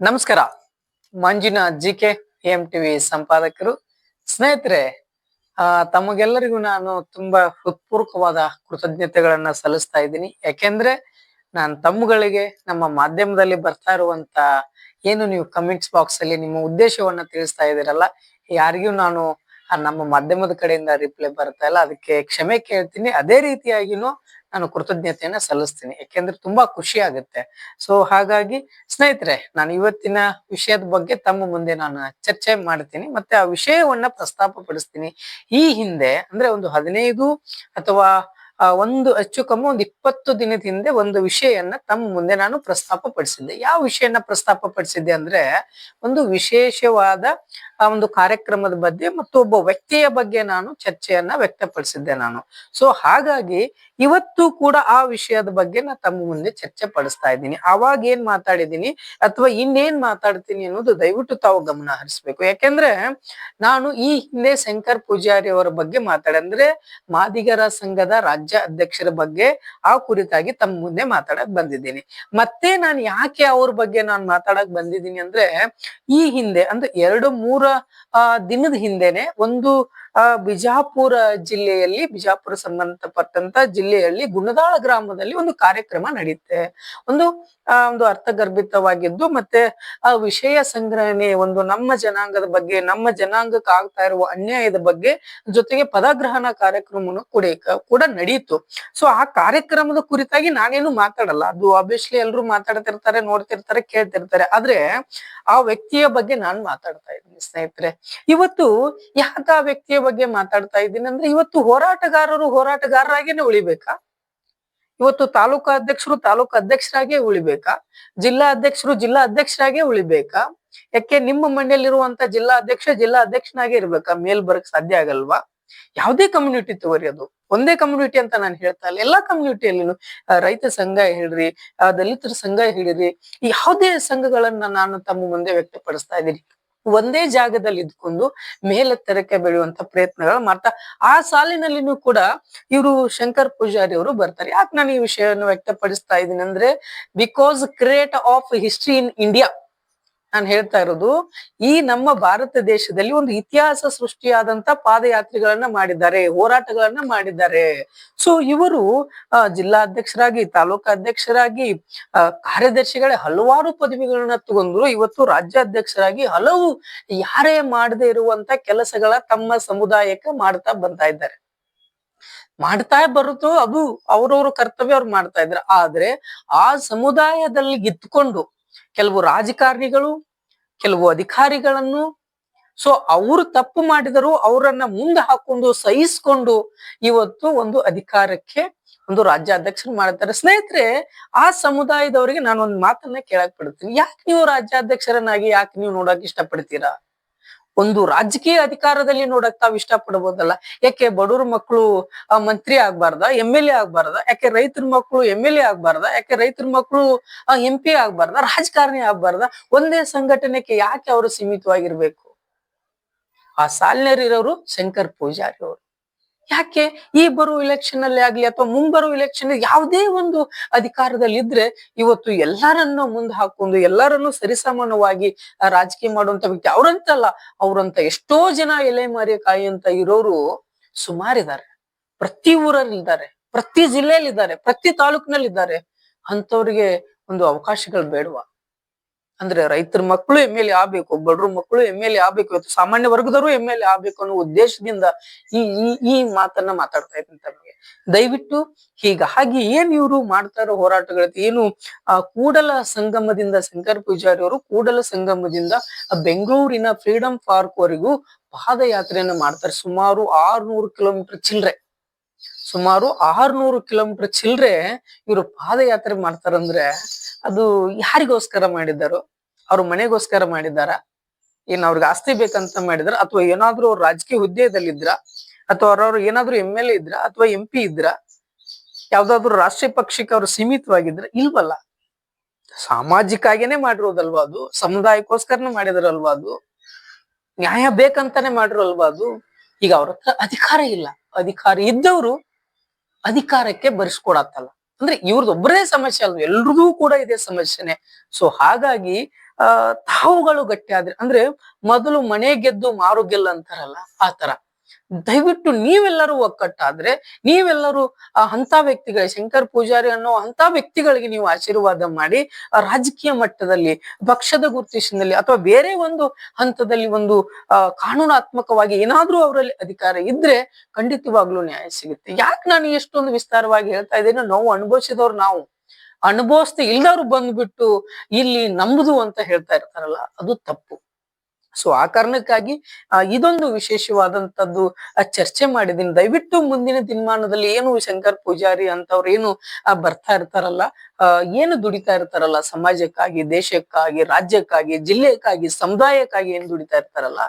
ನಮಸ್ಕಾರ. Manjunath G K M TV ಸಂಪಾದಕರು. ಸ್ನೇಹಿತರೆ ತಮಗೆಲ್ಲರಿಗೂ ನಾನು ತುಂಬಾ ಹೃತ್ಪೂರ್ವಕವಾದ ಕೃತಜ್ಞತೆಗಳನ್ನ ಸಲ್ಲಿಸ್ತಾ ಇದ್ದೀನಿ. ಯಾಕೆಂದ್ರೆ, ನಾನು ತಮ್ಮಗಳಿಗೆ, ನಮ್ಮ ಮಾಧ್ಯಮದಲ್ಲಿ ಬರ್ತಾ ಇರುವಂತ ಏನು ನೀವು ಕಮೆಂಟ್ಸ್ ಬಾಕ್ಸ್ ಅಲ್ಲಿ ನಿಮ್ಮ ಉದ್ದೇಶವನ್ನ ತಿಳಿಸ್ತಾ ಇದ್ದೀರಲ್ಲ, ಯಾರಿಗೂ ನಾನು ನಮ್ಮ ಮಾಧ್ಯಮದ ಕಡೆಯಿಂದ ರಿಪ್ಲೈ ಬರ್ತಾ ಇಲ್ಲ. ಅದಕ್ಕೆ ಕ್ಷಮೆ ಕೇಳ್ತೀನಿ. ಅದೇ ರೀತಿಯಾಗಿನೂ ನಾನು ಕೃತಜ್ಞತೆಯನ್ನ ಸಲ್ಲಿಸ್ತೀನಿ. ಯಾಕೆಂದ್ರೆ ತುಂಬಾ ಖುಷಿ ಆಗುತ್ತೆ. ಸೊ ಹಾಗಾಗಿ ಸ್ನೇಹಿತರೆ, ನಾನು ಇವತ್ತಿನ ವಿಷಯದ ಬಗ್ಗೆ ತಮ್ಮ ಮುಂದೆ ನಾನು ಚರ್ಚೆ ಮಾಡ್ತೀನಿ. ಮತ್ತೆ ಆ ವಿಷಯವನ್ನ ಪ್ರಸ್ತಾಪ ಪಡಿಸ್ತೀನಿ ಈ ಹಿಂದೆ, ಅಂದ್ರೆ ಒಂದು ಹದಿನೈದು ಅಥವಾ ಆ, ಒಂದು ಹೆಚ್ಚು ಕಮ್ಮಿ ಒಂದು ಇಪ್ಪತ್ತು ದಿನದ ಹಿಂದೆ ಒಂದು ವಿಷಯವನ್ನ ತಮ್ಮ ಮುಂದೆ ನಾನು ಪ್ರಸ್ತಾಪ ಪಡಿಸಿದ್ದೆ ಯಾವ ವಿಷಯನ ಪ್ರಸ್ತಾಪ ಪಡಿಸಿದ್ದೆ ಅಂದ್ರೆ ಒಂದು ವಿಶೇಷವಾದ ಆ ಒಂದು ಕಾರ್ಯಕ್ರಮದ ಬಗ್ಗೆ ಮತ್ತು ಒಬ್ಬ ವ್ಯಕ್ತಿಯ ಬಗ್ಗೆ ನಾನು ಚರ್ಚೆಯನ್ನ ವ್ಯಕ್ತಪಡಿಸಿದ್ದೆ ನಾನು. ಸೊ ಹಾಗಾಗಿ ಇವತ್ತು ಕೂಡ ಆ ವಿಷಯದ ಬಗ್ಗೆ ನಾನು ತಮ್ಮ ಮುಂದೆ ಚರ್ಚೆ ಪಡಿಸ್ತಾ ಇದ್ದೀನಿ. ಅವಾಗ ಏನ್ ಮಾತಾಡಿದ್ದೀನಿ ಅಥವಾ ಇನ್ನೇನ್ ಮಾತಾಡ್ತೀನಿ ಅನ್ನೋದು ದಯವಿಟ್ಟು ತಾವು ಗಮನ ಹರಿಸ್ಬೇಕು. ಯಾಕೆಂದ್ರೆ ನಾನು ಈ ಹಿಂದೆ ಶಂಕರ್ ಪೂಜಾರಿ ಅವರ ಬಗ್ಗೆ ಮಾತಾಡ. ಅಂದ್ರೆ ಮಾದಿಗರ ಸಂಘದ ರಾಜ್ಯ ಅಧ್ಯಕ್ಷರ ಬಗ್ಗೆ ಆ ಕುರಿತಾಗಿ ತಮ್ಮ ಮುಂದೆ ಮಾತಾಡಕ್ ಬಂದಿದ್ದೀನಿ. ಮತ್ತೆ ನಾನು ಯಾಕೆ ಅವ್ರ ಬಗ್ಗೆ ನಾನು ಮಾತಾಡಕ್ ಬಂದಿದ್ದೀನಿ ಅಂದ್ರೆ, ಈ ಹಿಂದೆ ಅಂದ್ರೆ ಎರಡು ಮೂರ ದಿನದ ಹಿಂದೆನೆ ಒಂದು, ಆ, ಬಿಜಾಪುರ ಜಿಲ್ಲೆಯಲ್ಲಿ, ಬಿಜಾಪುರ ಸಂಬಂಧಪಟ್ಟಂತ ಜಿಲ್ಲೆಯಲ್ಲಿ ಗುಣದಾಳ ಗ್ರಾಮದಲ್ಲಿ ಒಂದು ಕಾರ್ಯಕ್ರಮ ನಡೆಯುತ್ತೆ ಒಂದು ಒಂದು ಅರ್ಥಗರ್ಭಿತವಾಗಿದ್ದು ಮತ್ತೆ, ಆ, ವಿಷಯ ಸಂಗ್ರಹಣೆ, ಒಂದು ನಮ್ಮ ಜನಾಂಗದ ಬಗ್ಗೆ, ನಮ್ಮ ಜನಾಂಗಕ್ಕೆ ಆಗ್ತಾ ಇರುವ ಅನ್ಯಾಯದ ಬಗ್ಗೆ ಜೊತೆಗೆ ಪದಗ್ರಹಣ ಕಾರ್ಯಕ್ರಮನು ಕೂಡ ಕೂಡ ನಡೆಯಿತು ಸೊ ಆ ಕಾರ್ಯಕ್ರಮದ ಕುರಿತಾಗಿ ನಾನೇನು ಮಾತಾಡಲ್ಲ. ಅದು ಆಬ್ವಿಯಸ್ಲಿ ಎಲ್ರು ಮಾತಾಡ್ತಿರ್ತಾರೆ, ನೋಡ್ತಿರ್ತಾರೆ, ಕೇಳ್ತಿರ್ತಾರೆ. ಆದ್ರೆ ಆ ವ್ಯಕ್ತಿಯ ಬಗ್ಗೆ ನಾನ್ ಮಾತಾಡ್ತಾ ಇದ್ದೀನಿ ಸ್ನೇಹಿತರೆ. ಇವತ್ತು ಯಾಕ ಆ ವ್ಯಕ್ತಿಯ ಬಗ್ಗೆ ಮಾತಾಡ್ತಾ ಇದ್ದೀನಿ ಅಂದ್ರೆ ಇವತ್ತು ಹೋರಾಟಗಾರರು ಹೋರಾಟಗಾರರಾಗೇನೆ ಉಳಿಬೇಕಾ? ಇವತ್ತು ತಾಲೂಕಾ ಅಧ್ಯಕ್ಷರು ತಾಲೂಕು ಅಧ್ಯಕ್ಷರಾಗೆ ಉಳಿಬೇಕಾ? ಜಿಲ್ಲಾ ಅಧ್ಯಕ್ಷರು ಜಿಲ್ಲಾ ಅಧ್ಯಕ್ಷರಾಗೆ ಉಳಿಬೇಕಾ? ಯಾಕೆ ನಿಮ್ಮ ಮಂಡ್ಯಲ್ಲಿರುವಂತ ಜಿಲ್ಲಾ ಅಧ್ಯಕ್ಷ ಜಿಲ್ಲಾ ಅಧ್ಯಕ್ಷನಾಗೆ ಇರ್ಬೇಕಾ? ಮೇಲ್ ಬರಕ್ ಸಾಧ್ಯ ಆಗಲ್ವಾ? ಯಾವುದೇ ಕಮ್ಯುನಿಟಿ ತಗೋರಿ ಅದು. ಒಂದೇ ಕಮ್ಯುನಿಟಿ ಅಂತ ನಾನು ಹೇಳ್ತಾ ಇಲ್ಲ. ಎಲ್ಲಾ ಕಮ್ಯುನಿಟಿಯಲ್ಲಿನು ರೈತ ಸಂಘ ಹೇಳ್ರಿ ದಲಿತರ ಸಂಘ ಹೇಳಿರಿ ಯಾವುದೇ ಸಂಘಗಳನ್ನ ನಾನು ತಮ್ಮ ಮುಂದೆ ವ್ಯಕ್ತಪಡಿಸ್ತಾ ಇದ್ದೀನಿ. ಒಂದೇ ಜಾಗದಲ್ಲಿ ಇದ್ಕೊಂಡು ಮೇಲೆತ್ತರಕ್ಕೆ ಬೆಳೆಯುವಂತ ಪ್ರಯತ್ನಗಳು ಮಾಡ್ತಾ, ಆ ಸಾಲಿನಲ್ಲಿನೂ ಕೂಡ ಇವರು ಶಂಕರ್ ಪೂಜಾರಿ ಅವರು ಬರ್ತಾರೆ. ಯಾಕೆ ನಾನು ಈ ವಿಷಯವನ್ನು ವ್ಯಕ್ತಪಡಿಸ್ತಾ ಇದ್ದೀನಿ ಅಂದ್ರೆ because create of history in India ನಾನು ಹೇಳ್ತಾ ಇರೋದು ಈ ನಮ್ಮ ಭಾರತ ದೇಶದಲ್ಲಿ ಒಂದು ಇತಿಹಾಸ ಸೃಷ್ಟಿಯಾದಂತ ಪಾದಯಾತ್ರೆಗಳನ್ನ ಮಾಡಿದ್ದಾರೆ ಹೋರಾಟಗಳನ್ನ ಮಾಡಿದ್ದಾರೆ. ಸೊ ಇವರು ಜಿಲ್ಲಾಧ್ಯಕ್ಷರಾಗಿ ಜಿಲ್ಲಾ ಅಧ್ಯಕ್ಷರಾಗಿ ತಾಲೂಕಾ ಅಧ್ಯಕ್ಷರಾಗಿ ಆ, ಕಾರ್ಯದರ್ಶಿಗಳೇ ಹಲವಾರು ಪದವಿಗಳನ್ನ ತಗೊಂಡ್ರು. ಇವತ್ತು ರಾಜ್ಯಾಧ್ಯಕ್ಷರಾಗಿ ಹಲವು ಯಾರೇ ಮಾಡದೇ ಇರುವಂತ ಕೆಲಸಗಳ ತಮ್ಮ ಸಮುದಾಯಕ್ಕೆ ಮಾಡ್ತಾ ಬಂತಾ ಇದ್ದಾರೆ. ಮಾಡ್ತಾ ಬರುತ್ತೋ ಅದು ಅವ್ರವ್ರ ಕರ್ತವ್ಯ ಅವ್ರು ಮಾಡ್ತಾ ಇದ್ರು ಆದ್ರೆ ಆ ಸಮುದಾಯದಲ್ಲಿ ಇದ್ಕೊಂಡು ಕೆಲವು ರಾಜಕಾರಣಿಗಳು, ಕೆಲವು ಅಧಿಕಾರಿಗಳನ್ನು ಸೊ ಅವರು ತಪ್ಪು ಮಾಡಿದರು ಅವರನ್ನ ಮುಂದೆ ಹಾಕೊಂಡು ಸಹಿಸ್ಕೊಂಡು ಇವತ್ತು ಒಂದು ಅಧಿಕಾರಕ್ಕೆ ಒಂದು ರಾಜ್ಯಾಧ್ಯಕ್ಷರು ಮಾಡ್ತಾರೆ. ಸ್ನೇಹಿತರೆ, ಆ ಸಮುದಾಯದವರಿಗೆ ನಾನು ಒಂದು ಮಾತನ್ನ ಕೇಳಕ್ ಪಡ್ತೀನಿ ಯಾಕೆ ನೀವು ರಾಜ್ಯಾಧ್ಯಕ್ಷರನ್ನಾಗಿ ಯಾಕೆ ನೀವು ನೋಡಕ್ ಇಷ್ಟಪಡ್ತೀರಾ? ಒಂದು ರಾಜಕೀಯ ಅಧಿಕಾರದಲ್ಲಿ ನೋಡಕ್ ತಾವ್ ಇಷ್ಟಪಡ್ಬೋದಲ್ಲ. ಯಾಕೆ ಬಡವ್ರ ಮಕ್ಕಳು ಮಂತ್ರಿ ಆಗ್ಬಾರ್ದ, ಎಂ ಎಲ್ ಎ ಆಗ್ಬಾರ್ದ, ಯಾಕೆ ರೈತರ ಮಕ್ಕಳು ಎಂ ಎಲ್ ಎ ಆಗ್ಬಾರ್ದ, ಯಾಕೆ ರೈತರ ಮಕ್ಕಳು ಎಂ ಪಿ ಆಗ್ಬಾರ್ದ, ರಾಜಕಾರಣಿ ಆಗ್ಬಾರ್ದ, ಒಂದೇ ಸಂಘಟನೆಗೆ ಯಾಕೆ ಅವರು ಸೀಮಿತವಾಗಿರ್ಬೇಕು? ಆ ಸಾಲಿನಲ್ಲಿರೋರು ಶಂಕರ್ ಪೂಜಾರಿ ಅವರು. ಯಾಕೆ ಈ ಬರುವ ಇಲೆಕ್ಷನ್ ಅಲ್ಲಿ ಆಗ್ಲಿ ಅಥವಾ ಮುಂಬರುವ ಇಲೆಕ್ಷನ್ ಯಾವುದೇ ಒಂದು ಅಧಿಕಾರದಲ್ಲಿ ಇದ್ರೆ ಇವತ್ತು ಎಲ್ಲರನ್ನ ಮುಂದೆ ಹಾಕೊಂಡು, ಎಲ್ಲರನ್ನೂ ಸರಿಸಮಾನವಾಗಿ ರಾಜಕೀಯ ಮಾಡುವಂತ ವ್ಯಕ್ತಿ ಅವ್ರಂತಲ್ಲ. ಅವರಂತ ಎಷ್ಟೋ ಜನ ಎಲೆ ಮಾರಿ ಕಾಯಿ ಅಂತ ಇರೋರು ಸುಮಾರಿದ್ದಾರೆ. ಪ್ರತಿ ಊರಲ್ಲಿ ಇದ್ದಾರೆ, ಪ್ರತಿ ಜಿಲ್ಲೆಯಲ್ಲಿ ಇದ್ದಾರೆ, ಪ್ರತಿ ತಾಲೂಕಿನಲ್ಲಿ ಇದ್ದಾರೆ. ಅಂತವ್ರಿಗೆ ಒಂದು ಅವಕಾಶಗಳು ಬೇಡವಾ? ಅಂದ್ರೆ ರೈತರ ಮಕ್ಕಳು ಎಂ ಎಲ್ ಎ ಆಗ್ಬೇಕು ಬಡ್ರ ಮಕ್ಕಳು ಎಂ ಎಲ್ ಎ ಆಗ್ಬೇಕು, ಇವತ್ತು ಸಾಮಾನ್ಯ ವರ್ಗದವರು ಎಂ ಎಲ್ ಎ ಆಗ್ಬೇಕು ಅನ್ನೋ ಉದ್ದೇಶದಿಂದ ಈ ಈ ಈ ಮಾತನ್ನ ಮಾತಾಡ್ತಾ ಇದ್ದೀನಿ ತಮಗೆ. ದಯವಿಟ್ಟು ಹೀಗಾಗಿ ಏನ್ ಇವರು ಮಾಡ್ತಾ ಇರೋ ಹೋರಾಟಗಳೈತಿ ಏನು, ಆ, ಕೂಡಲ ಸಂಗಮದಿಂದ ಶಂಕರ್ ಪೂಜಾರಿ ಅವರು ಕೂಡಲ ಸಂಗಮದಿಂದ ಬೆಂಗಳೂರಿನ ಫ್ರೀಡಂ ಪಾರ್ಕ್ ವರೆಗೂ ಪಾದಯಾತ್ರೆಯನ್ನು ಮಾಡ್ತಾರೆ. ಸುಮಾರು ಆರ್ನೂರು ಕಿಲೋಮೀಟರ್ ಚಿಲ್ಲರೆ ಸುಮಾರು ಆರ್ನೂರು ಕಿಲೋಮೀಟರ್ ಚಿಲ್ಲರೆ ಇವರು ಪಾದಯಾತ್ರೆ ಮಾಡ್ತಾರಂದ್ರೆ ಅದು ಯಾರಿಗೋಸ್ಕರ ಮಾಡಿದ್ದಾರೋ? ಅವ್ರ ಮನೆಗೋಸ್ಕರ ಮಾಡಿದಾರ ಏನ್ ಅವ್ರಿಗೆ ಆಸ್ತಿ ಬೇಕಂತ ಮಾಡಿದ್ರ ಅಥವಾ ಏನಾದ್ರೂ ಅವ್ರ ರಾಜಕೀಯ ಹುದ್ದೆದಲ್ಲಿದ್ರ ಅಥವಾ ಅವ್ರವ್ರು ಏನಾದ್ರು ಎಂ ಎಲ್ ಎ ಇದ್ರ? ಅಥವಾ ಎಂ ಪಿ ಇದ್ರ? ಯಾವ್ದಾದ್ರು ರಾಷ್ಟ್ರೀಯ ಪಕ್ಷಕ್ಕೆ ಅವ್ರು ಸೀಮಿತವಾಗಿದ್ರ? ಇಲ್ವಲ್ಲ. ಸಾಮಾಜಿಕಾಗೇನೆ ಮಾಡಿರೋದಲ್ವಾ ಅದು? ಸಮುದಾಯಕ್ಕೋಸ್ಕರನೇ ಮಾಡಿದ್ರಲ್ವಾ ಅದು? ನ್ಯಾಯ ಬೇಕಂತಾನೆ ಮಾಡಿರೋಲ್ವಾ ಅದು? ಈಗ ಅವ್ರ ಅಧಿಕಾರ ಇಲ್ಲ. ಅಧಿಕಾರ ಇದ್ದವರು ಅಧಿಕಾರಕ್ಕೆ ಬರ್ಸ್ಕೊಡತ್ತಲ್ಲ. ಅಂದ್ರೆ ಇವ್ರದ್ದು ಒಬ್ಬರೇ ಸಮಸ್ಯೆ ಅಲ್ಲ ಎಲ್ರಿಗೂ ಕೂಡ ಇದೆ ಸಮಸ್ಯೆನೆ. ಸೊ ಹಾಗಾಗಿ, ಆ, ತಾವುಗಳು ಗಟ್ಟಿ ಆದ್ರೆ, ಅಂದ್ರೆ ಮೊದಲು ಮನೆ ಗೆದ್ದು ಮಾರು ಗೆಲ್ಲ ಅಂತಾರಲ್ಲ, ಆ ತರ. ದಯವಿಟ್ಟು ನೀವೆಲ್ಲರೂ ಒಕ್ಕಟ್ಟಾದ್ರೆ, ನೀವೆಲ್ಲರೂ ಆ ಅಂತ ವ್ಯಕ್ತಿಗಳ ಶಂಕರ್ ಪೂಜಾರಿ ಅನ್ನೋ ಅಂತ ವ್ಯಕ್ತಿಗಳಿಗೆ ನೀವು ಆಶೀರ್ವಾದ ಮಾಡಿ ರಾಜಕೀಯ ಮಟ್ಟದಲ್ಲಿ, ಪಕ್ಷದ ಗುರುತಿಸಿನಲ್ಲಿ ಅಥವಾ ಬೇರೆ ಒಂದು ಹಂತದಲ್ಲಿ ಒಂದು ಕಾನೂನಾತ್ಮಕವಾಗಿ ಏನಾದ್ರೂ ಅವರಲ್ಲಿ ಅಧಿಕಾರ ಇದ್ರೆ ಖಂಡಿತವಾಗ್ಲೂ ನ್ಯಾಯ ಸಿಗುತ್ತೆ. ಯಾಕೆ ನಾನು ಎಷ್ಟೊಂದು ವಿಸ್ತಾರವಾಗಿ ಹೇಳ್ತಾ ಇದ್ದೇನೆ? ನೋವು ಅನುಭವಿಸಿದವ್ರು ನಾವು. ಅನುಭವಿಸ್ತಾ ಇಲ್ಲದವ್ರು ಬಂದ್ಬಿಟ್ಟು ಇಲ್ಲಿ ನಂಬುದು ಅಂತ ಹೇಳ್ತಾ ಇರ್ತಾರಲ್ಲ, ಅದು ತಪ್ಪು. ಸೊ ಆ ಕಾರಣಕ್ಕಾಗಿ ಇದೊಂದು ವಿಶೇಷವಾದಂತದ್ದು ಚರ್ಚೆ ಮಾಡಿದ್ದೀನಿ. ದಯವಿಟ್ಟು ಮುಂದಿನ ದಿನಮಾನದಲ್ಲಿ ಏನು ಶಂಕರ್ ಪೂಜಾರಿ ಅಂತವ್ರು ಏನು ಬರ್ತಾ ಇರ್ತಾರಲ್ಲ ಏನು ದುಡಿತಾ ಇರ್ತಾರಲ್ಲ ಸಮಾಜಕ್ಕಾಗಿ, ದೇಶಕ್ಕಾಗಿ, ರಾಜ್ಯಕ್ಕಾಗಿ, ಜಿಲ್ಲೆಕ್ಕಾಗಿ, ಸಮುದಾಯಕ್ಕಾಗಿ ಏನ್ ದುಡಿತಾ ಇರ್ತಾರಲ್ಲ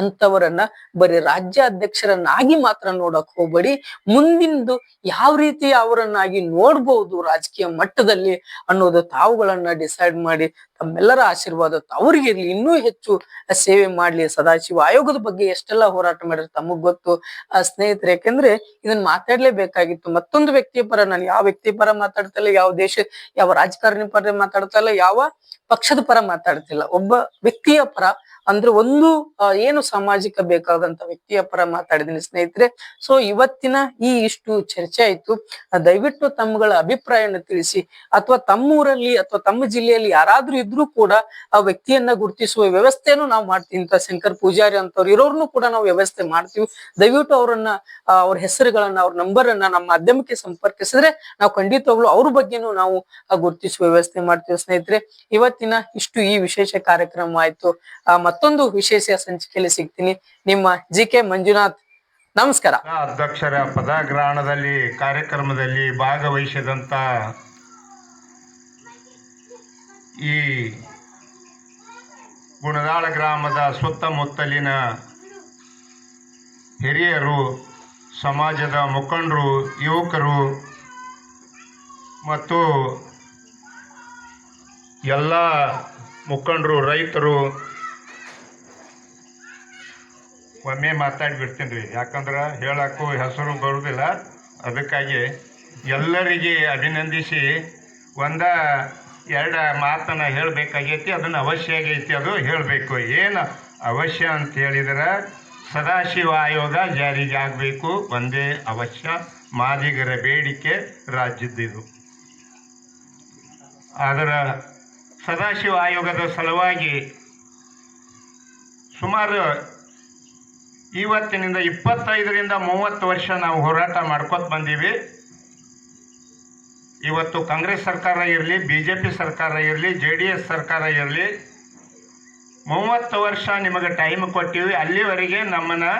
ಅಂತವರನ್ನ ಬರೀ ರಾಜ್ಯ ಅಧ್ಯಕ್ಷರನ್ನಾಗಿ ಮಾತ್ರ ನೋಡಕ್ ಹೋಗ್ಬೇಡಿ. ಮುಂದಿಂದು ಯಾವ ರೀತಿ ಅವರನ್ನಾಗಿ ನೋಡ್ಬಹುದು ರಾಜಕೀಯ ಮಟ್ಟದಲ್ಲಿ ಅನ್ನೋದು ತಾವುಗಳನ್ನ ಡಿಸೈಡ್ ಮಾಡಿ, ತಮ್ಮೆಲ್ಲರ ಆಶೀರ್ವಾದ ಅವರಿಗೆ ಇರ್ಲಿ. ಇನ್ನೂ ಹೆಚ್ಚು ಸೇವೆ ಮಾಡ್ಲಿ. ಸದಾಶಿವ ಆಯೋಗದ ಬಗ್ಗೆ ಎಷ್ಟೆಲ್ಲ ಹೋರಾಟ ಮಾಡಿದ್ರೆ ತಮಗ್ ಗೊತ್ತು. ಸ್ನೇಹಿತರೆ, ಯಾಕೆಂದ್ರೆ ಇದನ್ನ ಮಾತಾಡ್ಲೇಬೇಕಾಗಿತ್ತು. ಮತ್ತೊಂದು ವ್ಯಕ್ತಿಯ ಪರ, ನಾನು ಯಾವ ವ್ಯಕ್ತಿ ಪರ ಮಾತಾಡ್ತಾ ಇಲ್ಲ ಯಾವ ದೇಶ ಯಾವ ರಾಜಕಾರಣಿ ಪರ ಮಾತಾಡ್ತಾ ಇಲ್ಲ ಯಾವ ಪಕ್ಷದ ಪರ ಮಾತಾಡ್ತಿಲ್ಲ. ಒಬ್ಬ ವ್ಯಕ್ತಿಯ ಪರ ಅಂದ್ರೆ ಒಂದು ಏನು ಸಾಮಾಜಿಕ ಬೇಕಾದಂತ ವ್ಯಕ್ತಿಯ ಪರ ಮಾತಾಡಿದ್ದೀನಿ ಸ್ನೇಹಿತರೆ. ಸೊ ಇವತ್ತಿನ ಈ ಇಷ್ಟು ಚರ್ಚೆ ಆಯ್ತು. ದಯವಿಟ್ಟು ತಮ್ಮಗಳ ಅಭಿಪ್ರಾಯವನ್ನು ತಿಳಿಸಿ. ಅಥವಾ ತಮ್ಮೂರಲ್ಲಿ ಅಥವಾ ತಮ್ಮ ಜಿಲ್ಲೆಯಲ್ಲಿ ಯಾರಾದ್ರೂ ಇದ್ರೂ ಕೂಡ ಆ ವ್ಯಕ್ತಿಯನ್ನ ಗುರುತಿಸುವ ವ್ಯವಸ್ಥೆಯನ್ನು ನಾವು ಮಾಡ್ತೀವಿ. ಅಂತ ಶಂಕರ್ ಪೂಜಾರಿ ಅಂತವ್ರು ಇರೋರ್ನು ಕೂಡ ನಾವು ವ್ಯವಸ್ಥೆ ಮಾಡ್ತೀವಿ. ದಯವಿಟ್ಟು ಅವರನ್ನ ಅವ್ರ ಹೆಸರುಗಳನ್ನ, ಅವ್ರ ನಂಬರ್ ಅನ್ನ ನಮ್ಮ ಮಾಧ್ಯಮಕ್ಕೆ ಸಂಪರ್ಕಿಸಿದ್ರೆ ನಾವು ಖಂಡಿತವಾಗ್ಲು ಅವ್ರ ಬಗ್ಗೆನೂ ನಾವು ಗುರುತಿಸುವ ವ್ಯವಸ್ಥೆ ಮಾಡ್ತೀವಿ ಸ್ನೇಹಿತರೆ. ಇವತ್ತಿನ ಇಷ್ಟು ಈ ವಿಶೇಷ ಕಾರ್ಯಕ್ರಮ ಆಯ್ತು. ಮತ್ತೊಂದು ವಿಶೇಷ ಸಂಚಿಕೆಯಲ್ಲಿ ಸಿಗ್ತೀನಿ. ನಿಮ್ಮ ಜಿ ಕೆ ಮಂಜುನಾಥ್. ನಮಸ್ಕಾರ. ಅಧ್ಯಕ್ಷರ ಪದಗ್ರಹಣದಲ್ಲಿ, ಕಾರ್ಯಕ್ರಮದಲ್ಲಿ ಭಾಗವಹಿಸಿದಂತ ಈ ಗುಣದಾಳ ಗ್ರಾಮದ ಸುತ್ತಮುತ್ತಲಿನ ಹಿರಿಯರು, ಸಮಾಜದ ಮುಖಂಡರು, ಯುವಕರು ಮತ್ತು ಎಲ್ಲ ಮುಖಂಡರು, ರೈತರು ಒಮ್ಮೆ ಮಾತಾಡ್ಬಿಡ್ತೀನಿ ರೀ. ಯಾಕಂದ್ರೆ ಹೇಳಕ್ಕೂ ಹೆಸರು ಬರುವುದಿಲ್ಲ ಅದಕ್ಕಾಗಿ ಎಲ್ಲರಿಗೆ ಅಭಿನಂದಿಸಿ ಒಂದ ಎರಡು ಮಾತನ್ನು ಹೇಳಬೇಕಾಗೈತಿ, ಅದನ್ನು ಅವಶ್ಯ ಆಗೈತಿ ಅದು ಹೇಳಬೇಕು. ಏನು ಅವಶ್ಯ ಅಂತ ಹೇಳಿದ್ರೆ ಸದಾಶಿವ ಆಯೋಗ ಜಾರಿಗೆ ಆಗಬೇಕು. ಒಂದೇ ಅವಶ್ಯ, ಮಾದಿಗರ ಬೇಡಿಕೆ ರಾಜ್ಯದ್ದಿದು. ಅದರ ಸದಾಶಿವ ಆಯೋಗದ ಸಲುವಾಗಿ ಸುಮಾರು ಇವತ್ತಿನಿಂದ ಇಪ್ಪತ್ತೈದರಿಂದ ಮೂವತ್ತು ವರ್ಷ ನಾವು ಹೋರಾಟ ಮಾಡ್ಕೊತ ಬಂದೀವಿ. ಇವತ್ತು ಕಾಂಗ್ರೆಸ್ ಸರ್ಕಾರ ಇರಲಿ ಬಿ ಜೆ ಪಿ ಸರ್ಕಾರ ಇರಲಿ, ಜೆ ಡಿ ಎಸ್ ಸರ್ಕಾರ ಇರಲಿ, ಮೂವತ್ತು ವರ್ಷ ನಿಮಗೆ ಟೈಮ್ ಕೊಟ್ಟಿವಿ. ಅಲ್ಲಿವರೆಗೆ ನಮ್ಮನ್ನು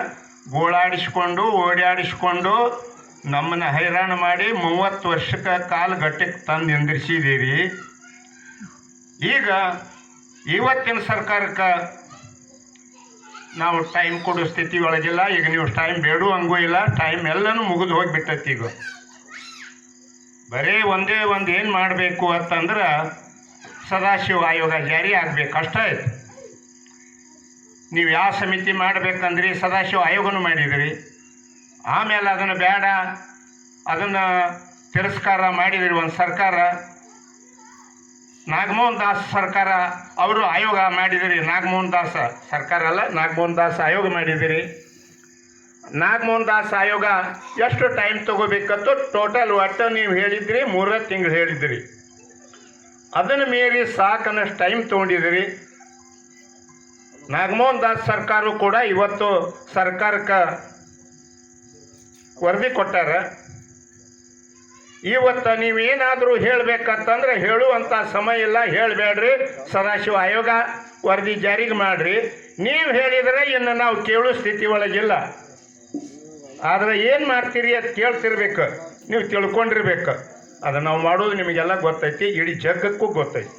ಗೋಳಾಡಿಸ್ಕೊಂಡು ಓಡಾಡಿಸ್ಕೊಂಡು ನಮ್ಮನ್ನು ಹೈರಾಣ ಮಾಡಿ ಮೂವತ್ತು ವರ್ಷಕ್ಕೆ ಕಾಲು ಗಟ್ಟಕ್ಕೆ ತಂದು ನಿಂದಿರಿಸಿದ್ದೀರಿ ಈಗ ಇವತ್ತಿನ ಸರ್ಕಾರಕ್ಕೆ ನಾವು ಟೈಮ್ ಕೊಡೋ ಸ್ಥಿತಿ ಒಳಗಿಲ್ಲ ಈಗ ನೀವು ಟೈಮ್ ಬೇಡು ಹಂಗೂ ಇಲ್ಲ ಟೈಮ್ ಎಲ್ಲನೂ ಮುಗಿದು ಹೋಗಿಬಿಟ್ಟೈತಿ ಈಗ. ಬರೀ ಒಂದೇ ಒಂದು ಏನು ಮಾಡಬೇಕು ಅಂತಂದ್ರೆ ಸದಾಶಿವ ಆಯೋಗ ಜಾರಿ ಆಗಬೇಕು, ಅಷ್ಟೇ ಆಯ್ತು. ನೀವು ಯಾವ ಸಮಿತಿ ಮಾಡಬೇಕಂದ್ರಿ, ಸದಾಶಿವ ಆಯೋಗನೂ ಮಾಡಿದಿರಿ. ಆಮೇಲೆ ಅದನ್ನು ಬೇಡ, ಅದನ್ನು ತಿರಸ್ಕಾರ ಮಾಡಿದಿರಿ ಒಂದು ಸರ್ಕಾರ ನಾಗಮೋಹನ್ ದಾಸ್ ಸರ್ಕಾರ, ಅವರು ಆಯೋಗ ಮಾಡಿದಿರಿ. ನಾಗಮೋಹನ್ ದಾಸ್ ಸರ್ಕಾರ ಅಲ್ಲ ನಾಗಮೋಹನ್ ದಾಸ್ ಆಯೋಗ ಮಾಡಿದಿರಿ. ನಾಗಮೋಹನ್ ದಾಸ್ ಆಯೋಗ ಎಷ್ಟು ಟೈಮ್ ತಗೋಬೇಕಂತ ಟೋಟಲ್ ಒಟ್ಟು ನೀವು ಹೇಳಿದ್ರಿ, ಮೂರೇ ತಿಂಗಳು ಹೇಳಿದ್ರಿ. ಅದನ್ನು ಮೀರಿ ಸಾಕನ್ನಷ್ಟು ಟೈಮ್ ತೊಗೊಂಡಿದ್ದೀರಿ ನಾಗಮೋಹನ್ ದಾಸ್ ಸರ್ಕಾರ ಕೂಡ ಇವತ್ತು ಸರ್ಕಾರಕ್ಕೆ ವರದಿ ಕೊಟ್ಟಾರ. ಇವತ್ತು ನೀವೇನಾದರೂ ಹೇಳಬೇಕಂತಂದ್ರೆ ಹೇಳುವಂಥ ಸಮಯ ಇಲ್ಲ, ಹೇಳಬೇಡ್ರಿ. ಸದಾಶಿವ ಆಯೋಗ ವರದಿ ಜಾರಿಗೆ ಮಾಡ್ರಿ. ನೀವು ಹೇಳಿದರೆ ಇನ್ನು ನಾವು ಕೇಳೋ ಸ್ಥಿತಿ ಒಳಗಿಲ್ಲ. ಆದರೆ ಏನು ಮಾಡ್ತೀರಿ ಅದು ಕೇಳ್ತಿರ್ಬೇಕು. ನೀವು ತಿಳ್ಕೊಂಡಿರ್ಬೇಕು. ಅದು ನಾವು ಮಾಡೋದು ನಿಮಗೆಲ್ಲ ಗೊತ್ತೈತಿ, ಇಡೀ ಜಗಕ್ಕೂ ಗೊತ್ತೈತಿ.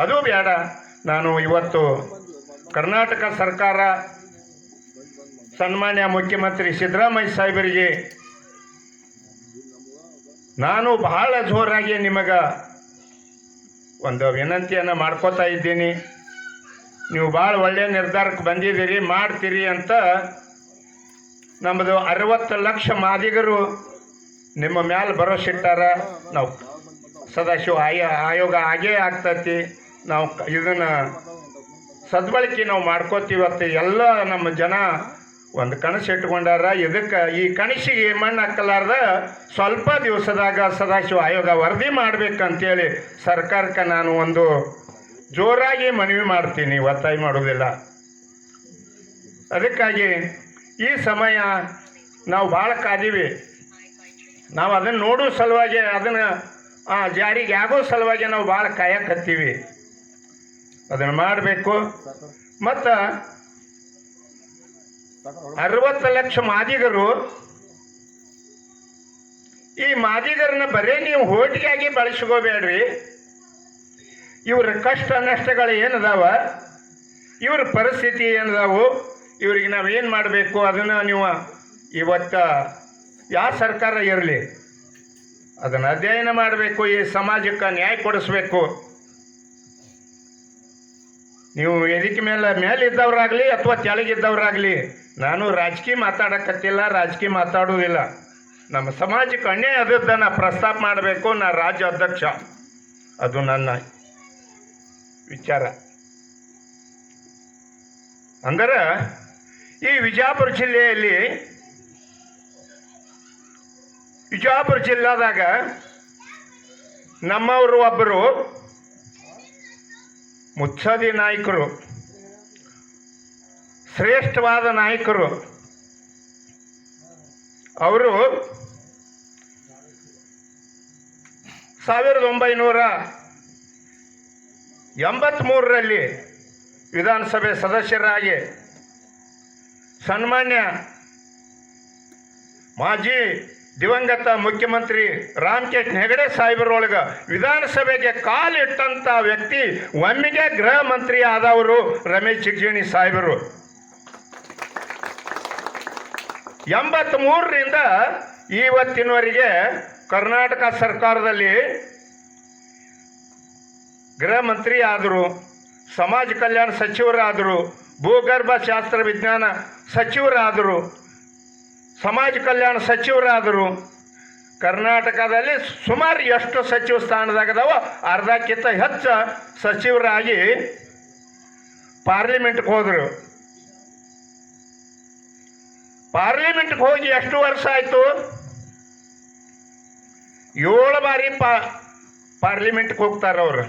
ಅದು ಬೇಡ ನಾನು ಇವತ್ತು ಕರ್ನಾಟಕ ಸರ್ಕಾರ ಸನ್ಮಾನ್ಯ ಮುಖ್ಯಮಂತ್ರಿ ಸಿದ್ದರಾಮಯ್ಯ ಸಾಹೇಬರಿಗೆ ನಾನು ಬಹಳ ಜೋರಾಗಿ ನಿಮಗೆ ಒಂದು ವಿನಂತಿಯನ್ನು ಮಾಡ್ಕೋತಾ ಇದ್ದೀನಿ. ನೀವು ಭಾಳ ಒಳ್ಳೆಯ ನಿರ್ಧಾರಕ್ಕೆ ಬಂದಿದ್ದೀರಿ, ಮಾಡ್ತೀರಿ ಅಂತ ನಮ್ಮದು ಅರವತ್ತು ಲಕ್ಷ ಮಾದಿಗರು ನಿಮ್ಮ ಮ್ಯಾಲೆ ಭರೋಸಿಟ್ಟಾರ ನಾವು ಸದಾಶಿವ ಆಯ, ಆಯೋಗ ಹಾಗೇ ಆಗ್ತೈತಿ. ನಾವು ಇದನ್ನು ಸದ್ಬಳಕೆ ನಾವು ಮಾಡ್ಕೋತೀವತ್ತು ಎಲ್ಲ ನಮ್ಮ ಜನ ಒಂದು ಕನಸು ಇಟ್ಕೊಂಡಾರ ಇದಕ್ಕೆ ಈ ಕನಸಿಗೆ ಮಣ್ಣು ಹಾಕಲಾರ್ದ? ಸ್ವಲ್ಪ ದಿವಸದಾಗ ಸದಾಶಿವ ಆಯೋಗ ವರದಿ ಮಾಡ್ಬೇಕಂತೇಳಿ ಸರ್ಕಾರಕ್ಕೆ ನಾನು ಒಂದು ಜೋರಾಗಿ ಮನವಿ ಮಾಡ್ತೀನಿ, ಒತ್ತಾಯ ಮಾಡೋದಿಲ್ಲ. ಅದಕ್ಕಾಗಿ ಈ ಸಮಯ ನಾವು ಭಾಳ ಕಾದೀವಿ. ನಾವು ಅದನ್ನು ನೋಡೋ ಸಲುವಾಗಿ ಅದನ್ನು ಜಾರಿಗೆ ಆಗೋ ಸಲುವಾಗಿ ನಾವು ಭಾಳ ಕಾಯಕತ್ತೀವಿ. ಅದನ್ನು ಮಾಡಬೇಕು. ಮತ್ತು ಅರವತ್ತು ಲಕ್ಷ ಮಾದಿಗರು. ಈ ಮಾದಿಗರನ್ನ ಬರೀ ನೀವು ಹೋಟಿಗಾಗಿ ಬಳಸ್ಕೋಬೇಡ್ರಿ. ಇವ್ರ ಕಷ್ಟ ನಷ್ಟಗಳು ಏನದಾವ? ಇವ್ರ ಪರಿಸ್ಥಿತಿ ಏನದಾವು? ಇವ್ರಿಗೆ ನಾವು ಏನು ಮಾಡಬೇಕು? ಅದನ್ನು ನೀವು ಇವತ್ತು ಯಾವ ಸರ್ಕಾರ ಇರಲಿ? ಅದನ್ನು ಅಧ್ಯಯನ ಮಾಡಬೇಕು, ಈ ಸಮಾಜಕ್ಕೆ ನ್ಯಾಯ ಕೊಡಿಸ್ಬೇಕು. ನೀವು ವೇದಿಕೆ ಮೇಲೆ ಮೇಲೆ ಇದ್ದವರಾಗ್ಲಿ ಅಥವಾ ಕೆಳಗಿದ್ದವರಾಗಲಿ ನಾನು ರಾಜಕೀಯ ಮಾತಾಡಕತ್ತಿಲ್ಲ, ರಾಜಕೀಯ ಮಾತಾಡುವುದಿಲ್ಲ. ನಮ್ಮ ಸಮಾಜಕ್ಕೆ ಅನ್ಯಾಯ ಆದದ್ದನ್ನ ಪ್ರಸ್ತಾಪ ಮಾಡಬೇಕು, ನಾ ರಾಜ್ಯ ಅಧ್ಯಕ್ಷ. ಅದು ನನ್ನ ವಿಚಾರ. ಅಂದರೆ ಈ ವಿಜಯಪುರ ಜಿಲ್ಲೆಯಲ್ಲಿ ವಿಜಯಪುರ ಜಿಲ್ಲಾದಾಗ ನಮ್ಮವರು ಒಬ್ಬರು ಮುತ್ಸದಿ ನಾಯಕರು ಶ್ರೇಷ್ಠವಾದ ನಾಯಕರು ಅವರು ಸಾವಿರದ ಒಂಬೈನೂರ ಎಂಬತ್ತ್ಮೂರರಲ್ಲಿ ವಿಧಾನಸಭೆ ಸದಸ್ಯರಾಗಿ ಸನ್ಮಾನ್ಯ ಮಾಜಿ ದಿವಂಗತ ಮುಖ್ಯಮಂತ್ರಿ ರಾಮಕೇಶ್ ಹೆಗಡೆ ಸಾಹೇಬರೊಳಗೆ ವಿಧಾನಸಭೆಗೆ ಕಾಲಿಟ್ಟಂಥ ವ್ಯಕ್ತಿ ಒಮ್ಮೆಗೆ ಗೃಹ ಮಂತ್ರಿ ಆದವರು ರಮೇಶ್ ಚಿಕ್ಕಿಣಿ ಸಾಹೇಬರು. ಎಂಬತ್ತ್ ಮೂರರಿಂದ ಇವತ್ತಿನವರೆಗೆ ಕರ್ನಾಟಕ ಸರ್ಕಾರದಲ್ಲಿ ಗೃಹ ಮಂತ್ರಿ ಆದರು, ಸಮಾಜ ಕಲ್ಯಾಣ ಸಚಿವರಾದರು, ಭೂಗರ್ಭ ಶಾಸ್ತ್ರ ವಿಜ್ಞಾನ ಸಚಿವರಾದರು ಸಮಾಜ ಕಲ್ಯಾಣ ಸಚಿವರಾದರು. ಕರ್ನಾಟಕದಲ್ಲಿ ಸುಮಾರು ಎಷ್ಟು ಸಚಿವ ಸ್ಥಾನದಾಗದಾವ ಅರ್ಧಕ್ಕಿಂತ ಹೆಚ್ಚು ಸಚಿವರಾಗಿ ಪಾರ್ಲಿಮೆಂಟ್ಗೆ ಹೋದರು. ಪಾರ್ಲಿಮೆಂಟ್ಗೆ ಹೋಗಿ ಎಷ್ಟು ವರ್ಷ ಆಯಿತು? ಏಳು ಬಾರಿ ಪಾ, ಪಾರ್ಲಿಮೆಂಟ್ಗೆ ಹೋಗ್ತಾರೆ ಅವರು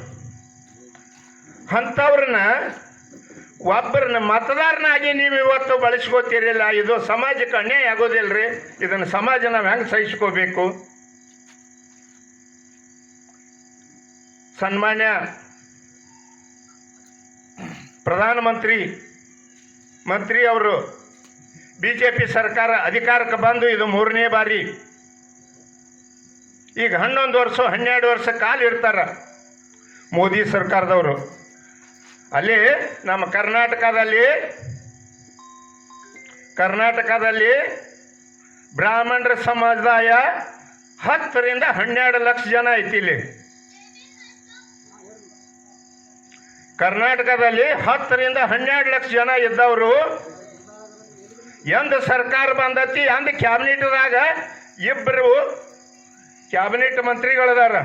ಅಂಥವ್ರನ್ನ ಒಬ್ಬರನ್ನ ಮತದಾರನಾಗಿ ನೀವು ಇವತ್ತು ಬಳಸ್ಕೋತಿರಲಿಲ್ಲ ಇದು ಸಮಾಜಕ್ಕೆ ಅನ್ಯಾಯ ಆಗೋದಿಲ್ರಿ? ಇದನ್ನು ಸಮಾಜ ನಾವು ಹೆಂಗೆ ಸಹಿಸ್ಕೋಬೇಕು? ಸನ್ಮಾನ್ಯ ಪ್ರಧಾನಮಂತ್ರಿ, ಮಂತ್ರಿ ಅವರು ಬಿ ಜೆ ಪಿ ಸರ್ಕಾರ ಅಧಿಕಾರಕ್ಕೆ ಬಂದು ಇದು ಮೂರನೇ ಬಾರಿ. ಈಗ ಹನ್ನೊಂದು ವರ್ಷ, ಹನ್ನೆರಡು ವರ್ಷ ಕಾಲ ಇರ್ತಾರ ಮೋದಿ ಸರ್ಕಾರದವರು. ಅಲ್ಲಿ ನಮ್ಮ ಕರ್ನಾಟಕದಲ್ಲಿ ಕರ್ನಾಟಕದಲ್ಲಿ ಬ್ರಾಹ್ಮಣರ ಸಮುದಾಯ ಹತ್ತರಿಂದ ಹನ್ನೆರಡು ಲಕ್ಷ ಜನ ಐತಿ ಇಲ್ಲಿ. ಕರ್ನಾಟಕದಲ್ಲಿ ಹತ್ತರಿಂದ ಹನ್ನೆರಡು ಲಕ್ಷ ಜನ ಇದ್ದವರು. ಎಂದು ಸರ್ಕಾರ ಬಂದತಿ ಅಂದ ಕ್ಯಾಬಿನೆಟ್ದಾಗ ಇಬ್ಬರು ಕ್ಯಾಬಿನೆಟ್ ಮಂತ್ರಿಗಳದಾರ.